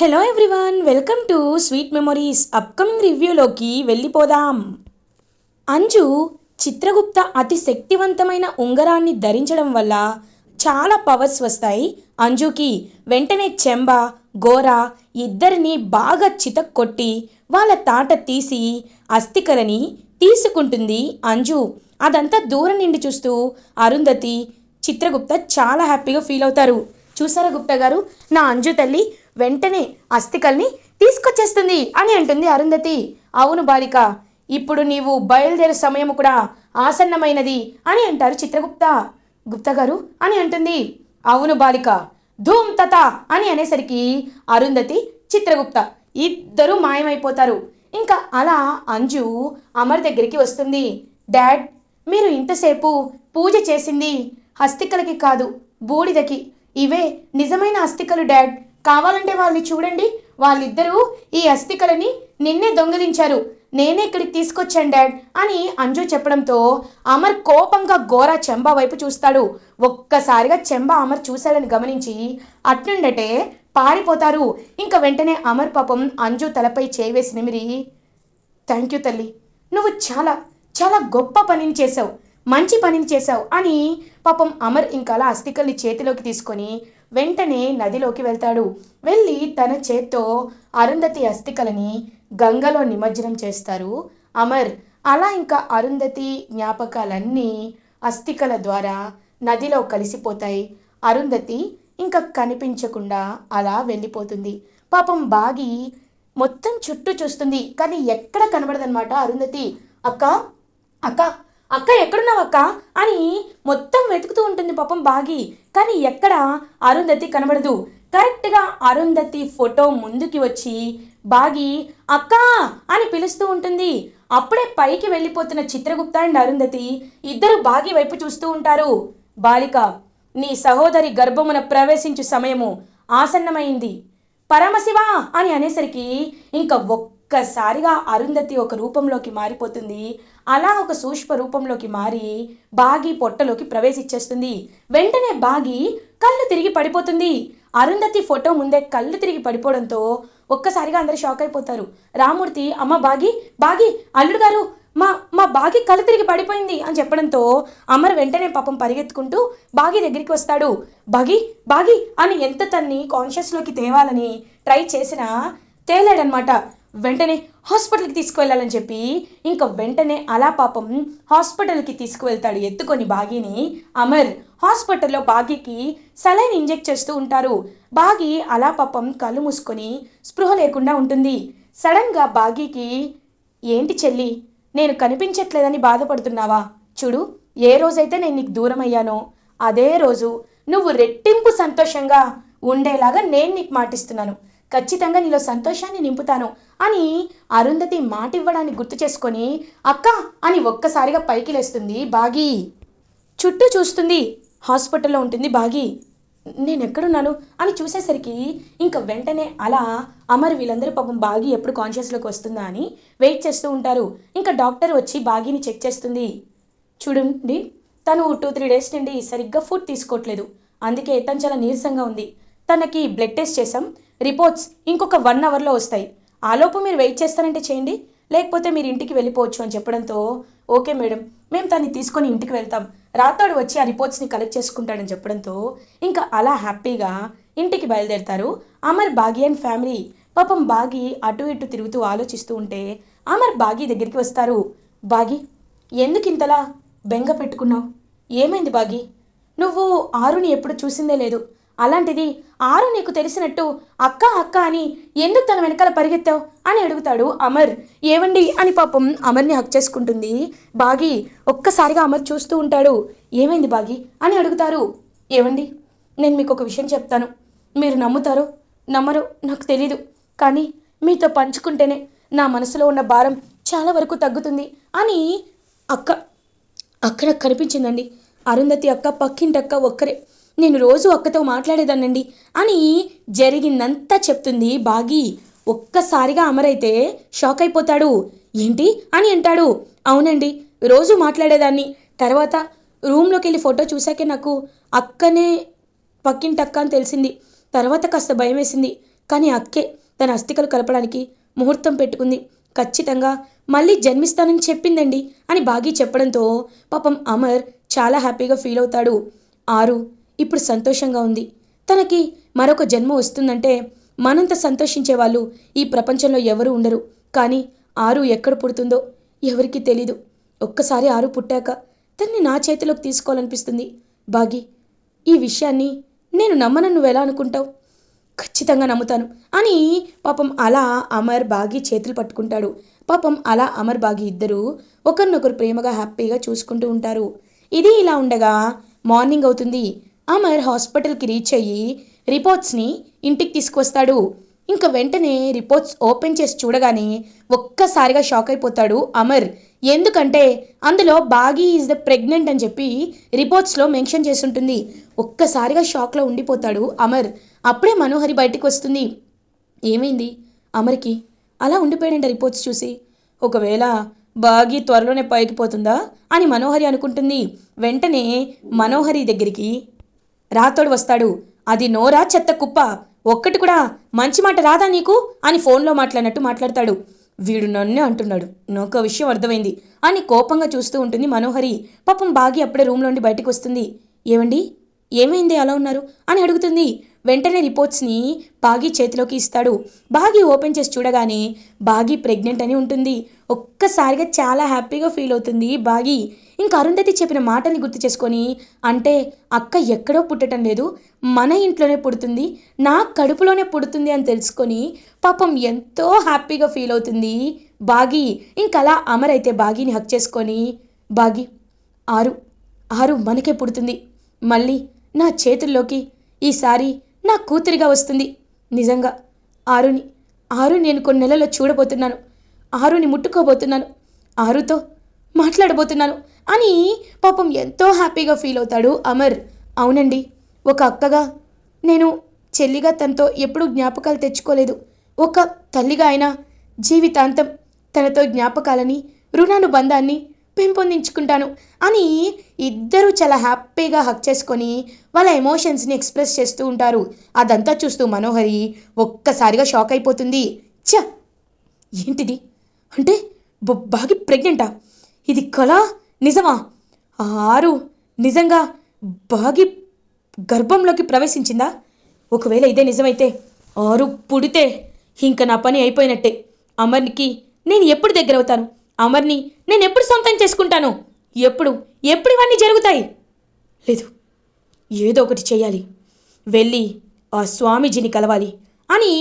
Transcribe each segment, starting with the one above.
Hello everyone welcome to sweet memories upcoming రివ్యూలోకి వెళ్ళిపోదాం. అంజు చిత్రగుప్త అతి శక్తివంతమైన ఉంగరాన్ని ధరించడం వల్ల చాలా పవర్స్ వస్తాయి. అంజుకి వెంటనే చెంబ గోర ఇద్దరిని బాగా చితక్కొట్టి వాళ్ళ తాట తీసి అస్థికలని తీసుకుంటుంది అంజు. అదంతా దూరం నుండి చూస్తూ అరుంధతి చిత్రగుప్త చాలా హ్యాపీగా ఫీల్ అవుతారు. చూసారా గుప్తా గారు? నా అంజు తల్లి వెంటనే అస్థికల్ని తీసుకొచ్చేస్తుంది అని అంటుంది అరుంధతి. అవును బాలిక ఇప్పుడు నీవు బయలుదేరే సమయం కూడా ఆసన్నమైనది అని అంటారు చిత్రగుప్త. గుప్తగారు అని అంటుంది. అవును బాలిక ధూమ్ తత అని అనేసరికి అరుంధతి చిత్రగుప్త ఇద్దరు మాయమైపోతారు. ఇంకా అలా అంజు అమర్ దగ్గరికి వస్తుంది. డాడ్ మీరు ఇంతసేపు పూజ చేసింది హస్తికలకి కాదు బూడిదకి. ఇవే నిజమైన అస్థికలు డాడ్. కావాలంటే వాళ్ళని చూడండి. వాళ్ళిద్దరూ ఈ అస్థికలని నిన్నే దొంగిలించారు. నేనే ఇక్కడికి తీసుకొచ్చాను డాడ్ అని అంజు చెప్పడంతో అమర్ కోపంగా గోరా చెంబా వైపు చూస్తాడు. ఒక్కసారిగా చెంబా అమర్ చూశాడని గమనించి అట్నుండటే పారిపోతారు. ఇంకా వెంటనే అమర్ పాపం అంజు తలపై చేవేసి నిమిరి థ్యాంక్ యూ తల్లి. నువ్వు చాలా చాలా గొప్ప పనిని చేసావు మంచి పనిని చేసావు అని పాపం అమర్ ఇంకా అలా అస్థికల్ని చేతిలోకి తీసుకొని వెంటనే నదిలోకి వెళ్తాడు. వెళ్ళి తన చేత్తో అరుంధతి అస్థికలని గంగలో నిమజ్జనం చేస్తారు. అమర్ అలా ఇంకా అరుంధతి జ్ఞాపకాలన్నీ అస్థికల ద్వారా నదిలో కలిసిపోతాయి. అరుంధతి ఇంకా కనిపించకుండా అలా వెళ్ళిపోతుంది. పాపం బాగి మొత్తం చుట్టూ చూస్తుంది. కానీ ఎక్కడ కనబడదనమాట అరుంధతి. అక్క అక్క అక్క ఎక్కడున్నావు అక్క? అని మొత్తం వెతుకుతూ ఉంటుంది పాపం బాగి. కానీ ఎక్కడ అరుంధతి కనబడదు. కరెక్ట్గా అరుంధతి ఫోటో ముందుకి వచ్చి బాగి అక్క అని పిలుస్తూ ఉంటుంది. అప్పుడే పైకి వెళ్ళిపోతున్న చిత్రగుప్త అండ్ అరుంధతి ఇద్దరు బాగి వైపు చూస్తూ ఉంటారు. బాలిక నీ సహోదరి గర్భమున ప్రవేశించు సమయము ఆసన్నమైంది. పరమశివ అని అనేసరికి ఇంకా ఒక్కసారిగా అరుంధతి ఒక రూపంలోకి మారిపోతుంది. అలా ఒక సూక్ష్మ రూపంలోకి మారి బాగి పొట్టలోకి ప్రవేశించేస్తుంది. వెంటనే బాగి కళ్ళు తిరిగి పడిపోతుంది. అరుంధతి ఫోటో ముందే కళ్ళు తిరిగి పడిపోవడంతో ఒక్కసారిగా అందరు షాక్ అయిపోతారు. రామూర్తి అమ్మ బాగి బాగి అల్లుడు గారు మా మా బాగి కళ్ళు తిరిగి పడిపోయింది అని చెప్పడంతో అమర్ వెంటనే పాపం పరిగెత్తుకుంటూ బాగి దగ్గరికి వస్తాడు. బాగి బాగి అని ఎంత తన్ని కాన్షియస్లోకి తేవాలని ట్రై చేసినా తేలాడనమాట వెంటనే హాస్పిటల్కి తీసుకువెళ్ళాలని చెప్పి ఇంకా వెంటనే అలా పాపం హాస్పిటల్కి తీసుకువెళ్తాడు ఎత్తుకొని బాగీని. అమర్ హాస్పిటల్లో బాగీకి సలైన్ ఇంజెక్ట్ చేస్తూ ఉంటారు. బాగి అలా పాపం కళ్ళు మూసుకొని స్పృహ లేకుండా ఉంటుంది. సడన్గా బాగీకి ఏంటి చెల్లి నేను కనిపించట్లేదని బాధపడుతున్నావా? చూడు ఏ రోజైతే నేను నీకు దూరం అయ్యానో అదే రోజు నువ్వు రెట్టింపు సంతోషంగా ఉండేలాగా నేను నీకు మాటిస్తున్నాను. ఖచ్చితంగా నీలో సంతోషాన్ని నింపుతాను అని అరుంధతి మాట ఇవ్వడాన్ని గుర్తు చేసుకొని అక్క అని ఒక్కసారిగా పైకి లేస్తుంది బాగి. చుట్టూ చూస్తుంది హాస్పిటల్లో ఉంటుంది బాగి. నేను ఎక్కడున్నాను అని చూసేసరికి ఇంకా వెంటనే అలా అమర్ వీళ్ళందరూ పాపం బాగి ఎప్పుడు కాన్షియస్లోకి వస్తుందా అని వెయిట్ చేస్తూ ఉంటారు. ఇంకా డాక్టర్ వచ్చి బాగిని చెక్ చేస్తుంది. చూడండి తను టూ త్రీ డేస్ నుండి సరిగ్గా ఫుడ్ తీసుకోవట్లేదు. అందుకే తను చాలా నీరసంగా ఉంది. తనకి బ్లడ్ టెస్ట్ చేసాం రిపోర్ట్స్ ఇంకొక వన్ అవర్లో వస్తాయి. ఆలోపు మీరు వెయిట్ చేస్తారంటే చేయండి. లేకపోతే మీరు ఇంటికి వెళ్ళిపోవచ్చు అని చెప్పడంతో ఓకే మేడం మేము తన్ని తీసుకొని ఇంటికి వెళ్తాం. రాతోడు వచ్చి ఆ రిపోర్ట్స్ని కలెక్ట్ చేసుకుంటాడని చెప్పడంతో ఇంకా అలా హ్యాపీగా ఇంటికి బయలుదేరతారు. అమర్ బాగి అండ్ ఫ్యామిలీ పాపం బాగి అటు ఇటు తిరుగుతూ ఆలోచిస్తూ ఉంటే అమర్ బాగి దగ్గరికి వస్తారు. బాగి ఎందుకు ఇంతలా బెంగ పెట్టుకున్నావు? ఏమైంది బాగి? నువ్వు ఆరుని ఎప్పుడు చూసిందే లేదు. అలాంటిది ఆరు నీకు తెలిసినట్టు అక్క అక్క అని ఎందుకు తన వెనకాల పరిగెత్తావు అని అడుగుతాడు అమర్. ఏవండి? అని పాపం అమర్ని హక్ చేసుకుంటుంది. బాగి ఒక్కసారిగా అమర్ చూస్తూ ఉంటాడు. ఏమైంది బాగి? అని అడుగుతారు. ఏవండి? నేను మీకు ఒక విషయం చెప్తాను. మీరు నమ్ముతారో నమ్మరో నాకు తెలీదు. కానీ మీతో పంచుకుంటేనే నా మనసులో ఉన్న భారం చాలా వరకు తగ్గుతుంది అని అక్క అక్కడ కనిపించిందండి. అరుంధతి అక్క పక్కింటక్క ఒక్కరే. నేను రోజు అక్కతో మాట్లాడేదానండి అని జరిగిందంతా చెప్తుంది బాగి. ఒక్కసారిగా అమరైతే షాక్ అయిపోతాడు ఏంటి? అని అంటాడు. అవునండి రోజు మాట్లాడేదాన్ని. తర్వాత రూమ్లోకి వెళ్ళి ఫోటో చూశాకే నాకు అక్కనే పక్కింటక్క అని తెలిసింది. తర్వాత కాస్త భయం వేసింది కానీ అక్కే తన అస్థికలు కలపడానికి ముహూర్తం పెట్టుకుంది. ఖచ్చితంగా మళ్ళీ జన్మిస్తానని చెప్పిందండి అని బాగి చెప్పడంతో పాపం అమర్ చాలా హ్యాపీగా ఫీల్ అవుతాడు ఆరు ఇప్పుడు సంతోషంగా ఉంది. తనకి మరొక జన్మ వస్తుందంటే మనంత సంతోషించే వాళ్ళు ఈ ప్రపంచంలో ఎవరు ఉండరు. కానీ ఆరు ఎక్కడ పుడుతుందో ఎవరికీ తెలీదు. ఒక్కసారి ఆరు పుట్టాక తన్ని నా చేతిలోకి తీసుకోవాలనిపిస్తుంది. బాగి ఈ విషయాన్ని నేను నమ్మను నువ్వు ఎలా అనుకుంటావు? ఖచ్చితంగా నమ్ముతాను. అని పాపం అలా అమర్ బాగి చేతులు పట్టుకుంటాడు. పాపం అలా అమర్ బాగి ఇద్దరు ఒకరినొకరు ప్రేమగా హ్యాపీగా చూసుకుంటూ ఉంటారు. ఇది ఇలా ఉండగా మార్నింగ్ అవుతుంది. అమర్ హాస్పిటల్కి రీచ్ అయ్యి రిపోర్ట్స్ని ఇంటికి తీసుకొస్తాడు. ఇంకా వెంటనే రిపోర్ట్స్ ఓపెన్ చేసి చూడగానే ఒక్కసారిగా షాక్ అయిపోతాడు అమర్. ఎందుకంటే అందులో బాగీ ఈజ్ ద ప్రెగ్నెంట్ అని చెప్పి రిపోర్ట్స్లో మెన్షన్ చేసి ఉంటుంది ఒక్కసారిగా షాక్లో ఉండిపోతాడు అమర్. అప్పుడే మనోహరి బయటకు వస్తుంది. ఏమైంది? అమర్కి అలా ఉండిపోయాడంట రిపోర్ట్స్ చూసి. ఒకవేళ బాగి త్వరలోనే పైకి పోతుందా అని మనోహరి అనుకుంటుంది. వెంటనే మనోహరి దగ్గరికి రాతోడు వస్తాడు. అది నోరా చెత్త కుప్ప. ఒక్కటి కూడా మంచి మాట రాదా నీకు? అని ఫోన్లో మాట్లాడినట్టు మాట్లాడతాడు. వీడు నన్నే అంటున్నాడు. నాకు విషయం అర్థమైంది. అని కోపంగా చూస్తూ ఉంటుంది మనోహరి. పాపం బాగి అప్పుడే రూమ్లో నుండి బయటకు వస్తుంది. ఏమండి ఏమైంది? అలా ఉన్నారు? అని అడుగుతుంది. వెంటనే రిపోర్ట్స్ని బాగి చేతిలోకి ఇస్తాడు. బాగి ఓపెన్ చేసి చూడగానే బాగి ప్రెగ్నెంట్ అని ఉంటుంది. ఒక్కసారిగా చాలా హ్యాపీగా ఫీల్ అవుతుంది బాగి. ఇంకా అరుంధతి చెప్పిన మాటని గుర్తు చేసుకొని అంటే అక్క ఎక్కడో పుట్టడం లేదు మన ఇంట్లోనే పుడుతుంది నా కడుపులోనే పుడుతుంది అని తెలుసుకొని పాపం ఎంతో హ్యాపీగా ఫీల్ అవుతుంది. బాగి ఇంకలా అమర్ అయితే బాగిని హక్ చేసుకొని బాగి ఆరు ఆరు మనకే పుడుతుంది. మళ్ళీ నా చేతుల్లోకి ఈసారి నా కూతురిగా వస్తుంది. నిజంగా ఆరుని ఆరు నేను కొన్ని నెలల్లో చూడబోతున్నాను. ఆరుని ముట్టుకోబోతున్నాను. ఆరుతో మాట్లాడబోతున్నాను అని పాపం ఎంతో హ్యాపీగా ఫీల్ అవుతాడు అమర్. అవునండి ఒక అక్కగా. నేను చెల్లిగా తనతో ఎప్పుడూ జ్ఞాపకాలు తెచ్చుకోలేదు. ఒక తల్లిగా అయినా జీవితాంతం తనతో జ్ఞాపకాలని రుణానుబంధాన్ని పెంపొందించుకుంటాను అని ఇద్దరూ చాలా హ్యాపీగా హక్ చేసుకొని వాళ్ళ ఎమోషన్స్ని ఎక్స్ప్రెస్ చేస్తూ ఉంటారు. అదంతా చూస్తూ మనోహరి ఒక్కసారిగా షాక్ అయిపోతుంది. ఛ! ఏంటిది? అంటే బాగి ప్రెగ్నెంటా? ఇది కళ? నిజమా? ఆరు నిజంగా బాగి గర్భంలోకి ప్రవేశించిందా? ఒకవేళ ఇదే నిజమైతే ఆరు పుడితే ఇంక నా పని అయిపోయినట్టే. అమర్నికి నేను ఎప్పుడు దగ్గర అవుతాను అమర్ని నేను ఎప్పుడు సొంతం చేసుకుంటాను? ఎప్పుడు? ఎప్పుడు ఇవన్నీ జరుగుతాయి? లేదు ఏదో ఒకటి చేయాలి వెళ్ళి ఆ స్వామీజీని కలవాలి అని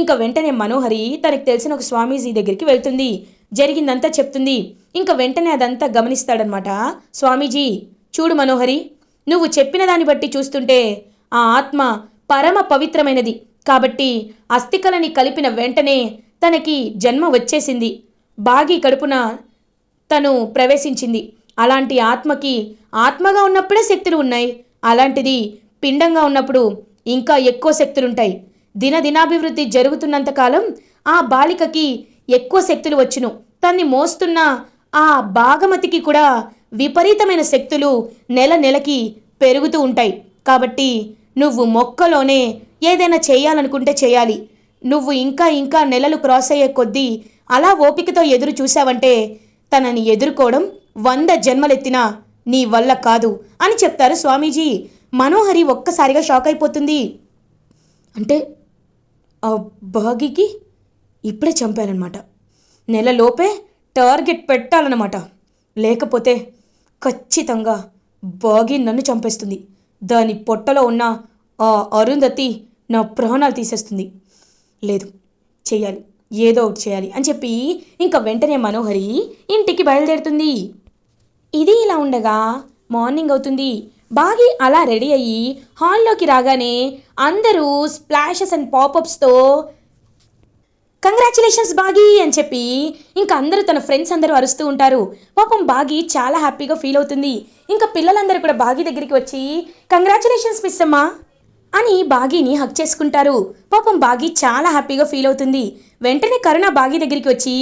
ఇంకా వెంటనే మనోహరి తనకు తెలిసిన ఒక స్వామీజీ దగ్గరికి వెళ్తుంది. జరిగిందంతా చెప్తుంది. ఇంకా వెంటనే అదంతా గమనిస్తాడనమాట స్వామీజీ చూడు మనోహరి నువ్వు చెప్పిన దాన్ని బట్టి చూస్తుంటే ఆ ఆత్మ పరమ పవిత్రమైనది. కాబట్టి అస్థికలని కలిపిన వెంటనే తనకి జన్మ వచ్చేసింది. బాగి కడుపున తను ప్రవేశించింది. అలాంటి ఆత్మకి ఆత్మగా ఉన్నప్పుడే శక్తులు ఉన్నాయి. అలాంటిది పిండంగా ఉన్నప్పుడు ఇంకా ఎక్కువ శక్తులుంటాయి. దినదినాభివృద్ధి జరుగుతున్నంతకాలం ఆ బాలికకి ఎక్కువ శక్తులు వచ్చును. తన్ని మోస్తున్న ఆ భాగమతికి కూడా విపరీతమైన శక్తులు నెల నెలకి పెరుగుతూ ఉంటాయి. కాబట్టి నువ్వు మొక్కలోనే ఏదైనా చేయాలనుకుంటే చేయాలి. నువ్వు ఇంకా ఇంకా నెలలు క్రాస్ అయ్యే కొద్దీ అలా ఓపికతో ఎదురు చూసావంటే తనని ఎదుర్కోవడం వంద జన్మలెత్తినా నీ వల్ల కాదు అని చెప్తారు స్వామీజీ. మనోహరి ఒక్కసారిగా షాక్ అయిపోతుంది. అంటే ఆ భాగికి ఇప్పుడే చంపానమాట నెలలోపే టార్గెట్ పెట్టాలన్నమాట. లేకపోతే ఖచ్చితంగా బాగి నన్ను చంపేస్తుంది. దాని పొట్టలో ఉన్న ఆ అరుంధతి నా ప్రాణాలు తీసేస్తుంది. లేదు చేయాలి ఏదో ఒకటి చేయాలి అని చెప్పి ఇంకా వెంటనే మనోహరి ఇంటికి బయలుదేరుతుంది. ఇది ఇలా ఉండగా మార్నింగ్ అవుతుంది. బాగి అలా రెడీ అయ్యి హాల్లోకి రాగానే అందరూ స్ప్లాషెస్ అండ్ పాపప్స్తో కంగ్రాచులేషన్స్ బాగి అని చెప్పి ఇంకా అందరూ తన ఫ్రెండ్స్ అందరూ అరుస్తూ ఉంటారు. పాపం బాగి చాలా హ్యాపీగా ఫీల్ అవుతుంది. ఇంకా పిల్లలందరూ కూడా బాగి దగ్గరికి వచ్చి కంగ్రాచులేషన్స్ మిస్ అమ్మా అని బాగీని హక్ చేసుకుంటారు. పాపం బాగి చాలా హ్యాపీగా ఫీల్ అవుతుంది. వెంటనే కరుణ బాగి దగ్గరికి వచ్చి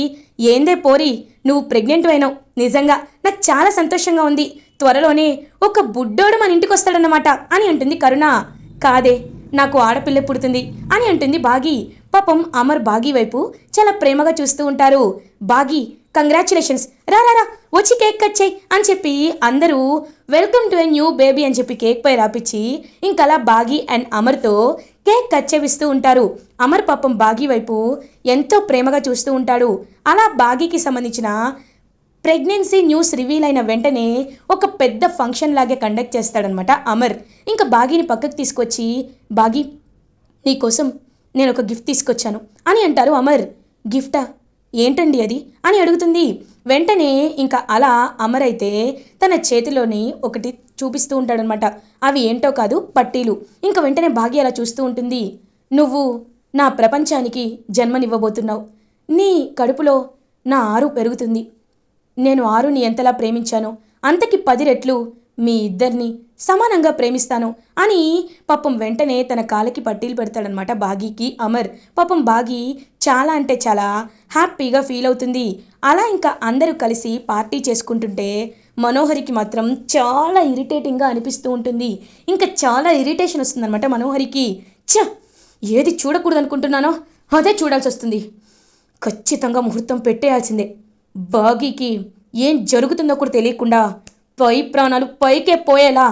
ఏందే పోరి నువ్వు ప్రెగ్నెంట్ అయినావు. నిజంగా నాకు చాలా సంతోషంగా ఉంది. త్వరలోనే ఒక బుడ్డోడు మన ఇంటికి వస్తాడన్నమాట అని అంటుంది కరుణ. కాదే నాకు ఆడపిల్ల పుడుతుంది అని అంటుంది బాగి పాపం అమర్ బాగి వైపు చాలా ప్రేమగా చూస్తూ ఉంటారు. బాగి కంగ్రాచులేషన్స్. రా రా రా. వచ్చి కేక్ కట్ చేయి అని చెప్పి అందరూ welcome to a new baby అని చెప్పి కేక్ పై రాపిచ్చి ఇంకలా బాగి అండ్ అమర్తో కేక్ కట్ చేపిస్తూ ఉంటారు. అమర్ పాపం బాగి వైపు ఎంతో ప్రేమగా చూస్తూ ఉంటాడు. అలా బాగీకి సంబంధించిన ప్రెగ్నెన్సీ న్యూస్ రివీల్ అయిన వెంటనే ఒక పెద్ద ఫంక్షన్ లాగే కండక్ట్ చేస్తాడనమాట అమర్. ఇంకా బాగీని పక్కకు తీసుకొచ్చి బాగి నీకోసం నేను ఒక గిఫ్ట్ తీసుకొచ్చాను. అని అంటారు అమర్. గిఫ్టా? ఏంటండి అది? అని అడుగుతుంది. వెంటనే ఇంకా అలా అమర్ అయితే తన చేతిలోని ఒకటి చూపిస్తూ ఉంటాడనమాట. అవి ఏంటో కాదు పట్టీలు. ఇంకా వెంటనే భాగ్య అలా చూస్తూ ఉంటుంది. నువ్వు నా ప్రపంచానికి జన్మనివ్వబోతున్నావు. నీ కడుపులో నా ఆరు పెరుగుతుంది. నేను ఆరుని ఎంతలా ప్రేమించానో. అంతకి పది రెట్లు మీ ఇద్దరిని సమానంగా ప్రేమిస్తాను అని పాపం వెంటనే తన కాలికి పట్టీలు పెడతాడనమాట బాగీకి అమర్. పాపం బాగి చాలా అంటే చాలా హ్యాపీగా ఫీల్ అవుతుంది. అలా ఇంకా అందరూ కలిసి పార్టీ చేసుకుంటుంటే మనోహరికి మాత్రం చాలా ఇరిటేటింగ్గా అనిపిస్తూ ఉంటుంది. ఇంకా చాలా ఇరిటేషన్ వస్తుందన్నమాట మనోహరికి. ఛ! ఏది చూడకూడదు అనుకుంటున్నానో అదే చూడాల్సి వస్తుంది ఖచ్చితంగా ముహూర్తం పెట్టేయాల్సిందే. బాగీకి ఏం జరుగుతుందో కూడా తెలియకుండా పై ప్రాణాలు పైకే పోయేలా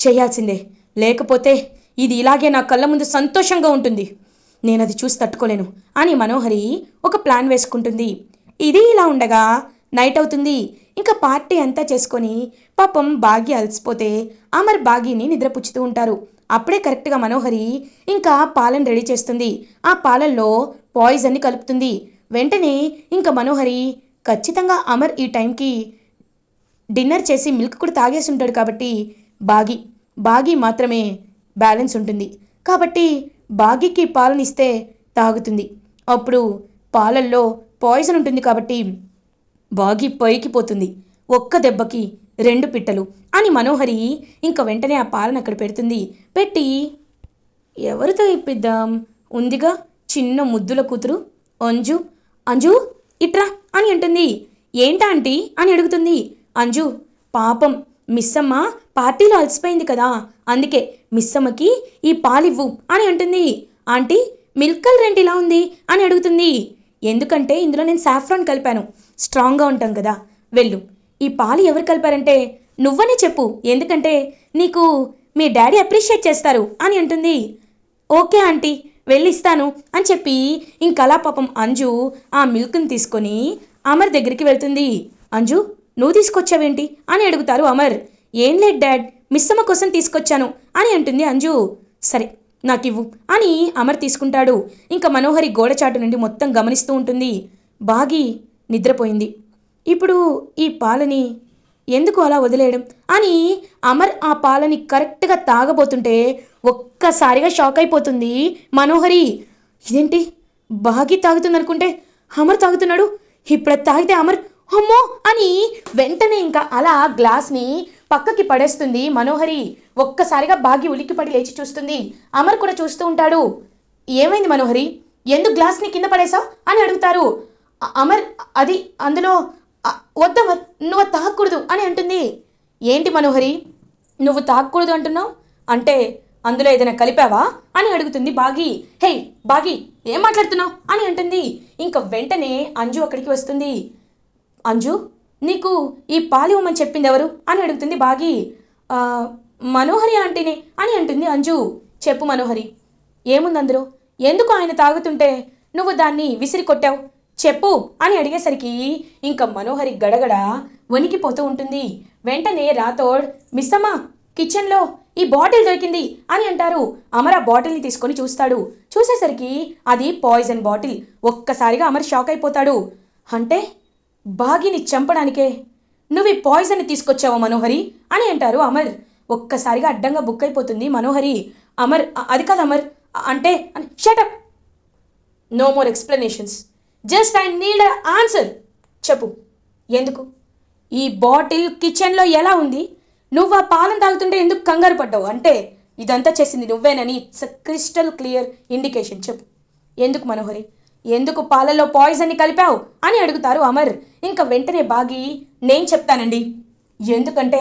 చేయాల్సిందే. లేకపోతే ఇది ఇలాగే నా కళ్ళ ముందు సంతోషంగా ఉంటుంది. నేను అది చూసి తట్టుకోలేను. అని మనోహరి ఒక ప్లాన్ వేసుకుంటుంది. ఇది ఇలా ఉండగా నైట్ అవుతుంది. ఇంకా పార్టీ అంతా చేసుకొని పాపం బాగి అలసిపోతే అమర్ బాగీని నిద్రపుచ్చుతూ ఉంటారు. అప్పుడే కరెక్ట్గా మనోహరి ఇంకా పాలను రెడీ చేస్తుంది. ఆ పాలల్లో పాయిజన్ని కలుపుతుంది. వెంటనే ఇంకా మనోహరి ఖచ్చితంగా అమర్ ఈ టైంకి డిన్నర్ చేసి మిల్క్ కూడా తాగేసి ఉంటాడు కాబట్టి బాగి బాగి మాత్రమే బ్యాలెన్స్ ఉంటుంది. కాబట్టి బాగికి పాలనిస్తే తాగుతుంది. అప్పుడు పాలల్లో పాయిజన్ ఉంటుంది కాబట్టి బాగి పైకి పోతుంది. ఒక్క దెబ్బకి రెండు పిట్టలు అని మనోహరి ఇంక వెంటనే ఆ పాలను అక్కడ పెడుతుంది. పెట్టి ఎవరితో ఇప్పిద్దాం? ఉందిగా చిన్న ముద్దుల కూతురు అంజు అంజు ఇట్రా అని అంటుంది. ఏంటా ఆంటీ? అని అడుగుతుంది. అంజు పాపం. మిస్సమ్మ పార్టీలో అలసిపోయింది కదా. అందుకే మిస్సమ్మకి ఈ పాలివ్వు అని అంటుంది. ఆంటీ మిల్క్ కలర్ ఏంటి ఇలా ఉంది అని అడుగుతుంది. ఎందుకంటే ఇందులో నేను సాఫ్రాన్ కలిపాను. స్ట్రాంగ్గా ఉంటాం కదా. వెళ్ళు. ఈ పాలు ఎవరు కలిపారంటే? నువ్వనే చెప్పు. ఎందుకంటే నీకు మీ డాడీ అప్రిషియేట్ చేస్తారు అని అంటుంది. ఓకే ఆంటీ వెళ్ళిస్తాను అని చెప్పి ఇంకలా పాపం అంజు ఆ మిల్క్ని తీసుకొని అమర్ దగ్గరికి వెళ్తుంది. అంజు నువ్వు తీసుకొచ్చావేంటి? అని అడుగుతారు అమర్. ఏం లేదు డాడ్ మిస్సమ్మ కోసం తీసుకొచ్చాను అని అంటుంది అంజు. సరే నాకు ఇవ్వు అని అమర్ తీసుకుంటాడు. ఇంకా మనోహరి గోడచాటు నుండి మొత్తం గమనిస్తూ ఉంటుంది. బాగి నిద్రపోయింది. ఇప్పుడు ఈ పాలని ఎందుకు అలా వదిలేయడం? అని అమర్ ఆ పాలని కరెక్ట్గా తాగబోతుంటే ఒక్కసారిగా షాక్ అయిపోతుంది మనోహరి. ఇదేంటి? బాగి తాగుతుంది అనుకుంటే అమర్ తాగుతున్నాడు. ఇప్పుడు తాగితే అమర్ అమ్మో అని వెంటనే ఇంకా అలా గ్లాస్ని పక్కకి పడేస్తుంది మనోహరి. ఒక్కసారిగా బాగి ఉలిక్కిపడి లేచి చూస్తుంది. అమర్ కూడా చూస్తూ ఉంటాడు. ఏమైంది మనోహరి? ఎందుకు గ్లాస్ని కింద పడేశావు? అని అడుగుతారు. అమర్ అది అందులో అ- వద్దమర్ నువ్వు తాకూడదు తాగకూడదు అని అంటుంది. ఏంటి మనోహరి? నువ్వు తాగకూడదు అంటున్నావు? అంటే అందులో ఏదైనా కలిపావా? అని అడుగుతుంది బాగి. హే బాగి ఏం మాట్లాడుతున్నావు? అని అంటుంది. ఇంకా వెంటనే అంజు అక్కడికి వస్తుంది. అంజు నీకు ఈ పాలివ్వమని చెప్పింది ఎవరు అని అడుగుతుంది బాగి. మనోహరి ఆంటీని అని అంటుంది అంజు. చెప్పు మనోహరి. ఏముంది అందులో ఎందుకు ఆయన తాగుతుంటే నువ్వు దాన్ని విసిరి కొట్టావు? చెప్పు అని అడిగేసరికి ఇంకా మనోహరి గడగడ వణికిపోతూ ఉంటుంది. వెంటనే రాథోడ్ మిస్సమ్మ కిచెన్లో ఈ బాటిల్ దొరికింది అని అంటారు. అమర బాటిల్ని తీసుకొని చూస్తాడు. చూసేసరికి అది పాయిజన్ బాటిల్. ఒక్కసారిగా అమర్ షాక్ అయిపోతాడు. అంటే బాగిని చంపడానికే నువ్వు ఈ పాయిజన్ తీసుకొచ్చావా మనోహరి అని అంటారు అమర్. ఒక్కసారిగా అడ్డంగా బుక్ అయిపోతుంది మనోహరి. అమర్ అది కాదు అమర్ అంటే shut up no more explanations just I need answer చెప్పు. ఎందుకు? ఈ బాటిల్ కిచెన్లో ఎలా ఉంది? నువ్వు ఆ పాలన తాగుతుంటే ఎందుకు కంగారు పడ్డావు? అంటే ఇదంతా చేసింది నువ్వేనని ఇట్స్ క్రిస్టల్ క్లియర్ ఇండికేషన్ చెప్పు. ఎందుకు మనోహరి? ఎందుకు పాలలో పాయిజన్ని కలిపావు అని అడుగుతారు అమర్. ఇంకా వెంటనే బాగి నేను చెప్తానండి. ఎందుకంటే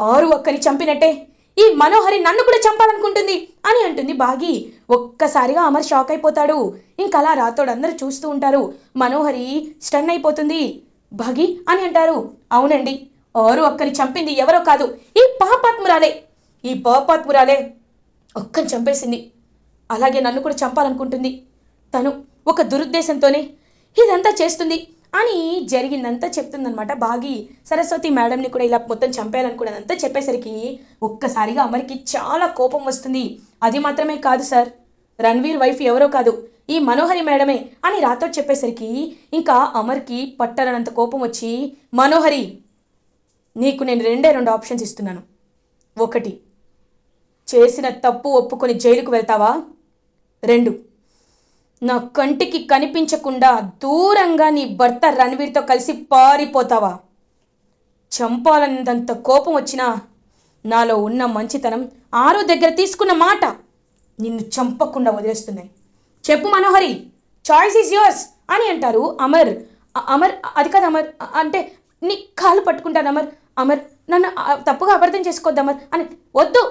ఆరు ఒక్కని చంపినట్టే. ఈ మనోహరి నన్ను కూడా చంపాలనుకుంటుంది అని అంటుంది బాగి. ఒక్కసారిగా అమర్ షాక్ అయిపోతాడు. ఇంకా అలా రాతోడు అందరూ చూస్తూ ఉంటారు. మనోహరి స్టన్ అయిపోతుంది. బాగి అని అంటారు. అవునండి. ఆరు ఒక్కరి చంపింది ఎవరో కాదు. ఈ పాపాత్మురాలే. ఈ పాపాత్మురాలే. ఒక్కని చంపేసింది. అలాగే నన్ను కూడా చంపాలనుకుంటుంది. తను ఒక దురుద్దేశంతోనే ఇదంతా చేస్తుంది అని జరిగిందంతా చెప్తుందనమాట బాగి సరస్వతి మేడంని కూడా ఇలా మొత్తం చంపేయాలనుకున్నదంతా చెప్పేసరికి ఒక్కసారిగా అమర్కి చాలా కోపం వస్తుంది. అది మాత్రమే కాదు సార్ రణ్వీర్ వైఫ్ ఎవరో కాదు ఈ మనోహరి మేడమే అని రాతో చెప్పేసరికి ఇంకా అమర్కి పట్టరనంత కోపం వచ్చి మనోహరి నీకు నేను రెండే రెండు ఆప్షన్స్ ఇస్తున్నాను. ఒకటి చేసిన తప్పు ఒప్పుకొని జైలుకు వెళ్తావా? రెండు నా కంటికి కనిపించకుండా దూరంగా నీ భర్త రణవీర్తో కలిసి పారిపోతావా? చంపాలన్నంత కోపం వచ్చినా నాలో ఉన్న మంచితనం ఆరో దగ్గర తీసుకున్న మాట నిన్ను చంపకుండా వదిలేస్తున్నాయి చెప్పు మనోహరి చాయిస్ ఈజ్ యువర్స్ అని అంటారు అమర్. అమర్ అది కాదు అమర్ అంటే నీ కాలు పట్టుకుంటాను అమర్. అమర్ నన్ను తప్పుగా అబద్ధం చేసుకోవద్దు అమర్ అని వద్దు.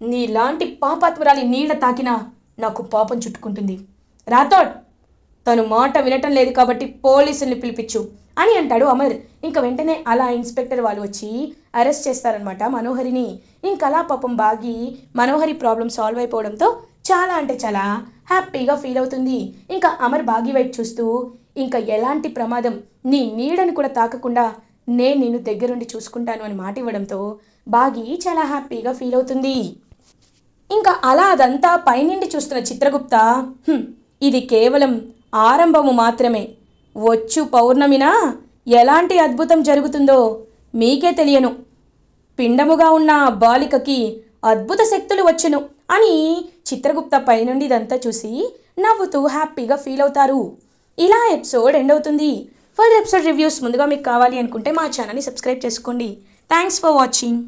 నీలాంటి పాపాత్మురాలి నీళ్ళ తాకినా నాకు పాపం చుట్టుకుంటుంది. రాథోడ్ తను మాట వినటం లేదు కాబట్టి పోలీసుల్ని పిలిపించు అని అంటాడు అమర్. ఇంకా వెంటనే అలా ఇన్స్పెక్టర్ వాళ్ళు వచ్చి అరెస్ట్ చేస్తారనమాట మనోహరిని. ఇంకా అలా పాపం బాగి మనోహరి ప్రాబ్లం సాల్వ్ అయిపోవడంతో చాలా అంటే చాలా హ్యాపీగా ఫీల్ అవుతుంది. ఇంకా అమర్ బాగి వైపు చూస్తూ ఇంకా ఎలాంటి ప్రమాదం? నీ నీడని కూడా తాకకుండా నేను నిన్ను దగ్గరుండి చూసుకుంటాను అని మాట ఇవ్వడంతో బాగి చాలా హ్యాపీగా ఫీల్ అవుతుంది. ఇంకా అలా అదంతా పైనుండి చూస్తున్న చిత్రగుప్త ఇది కేవలం ఆరంభము మాత్రమే. వచ్చు పౌర్ణమిన ఎలాంటి అద్భుతం జరుగుతుందో మీకే తెలియను. పిండముగా ఉన్న బాలికకి అద్భుత శక్తులు వచ్చును అని చిత్రగుప్త పైనుండి ఇదంతా చూసి నవ్వుతూ హ్యాపీగా ఫీల్ అవుతారు. ఇలా ఎపిసోడ్ ఎండ్ అవుతుంది. ఫర్ ఎపిసోడ్ రివ్యూస్ ముందుగా మీకు కావాలి అనుకుంటే మా ఛానల్ని సబ్స్క్రైబ్ చేసుకోండి. Thanks for watching.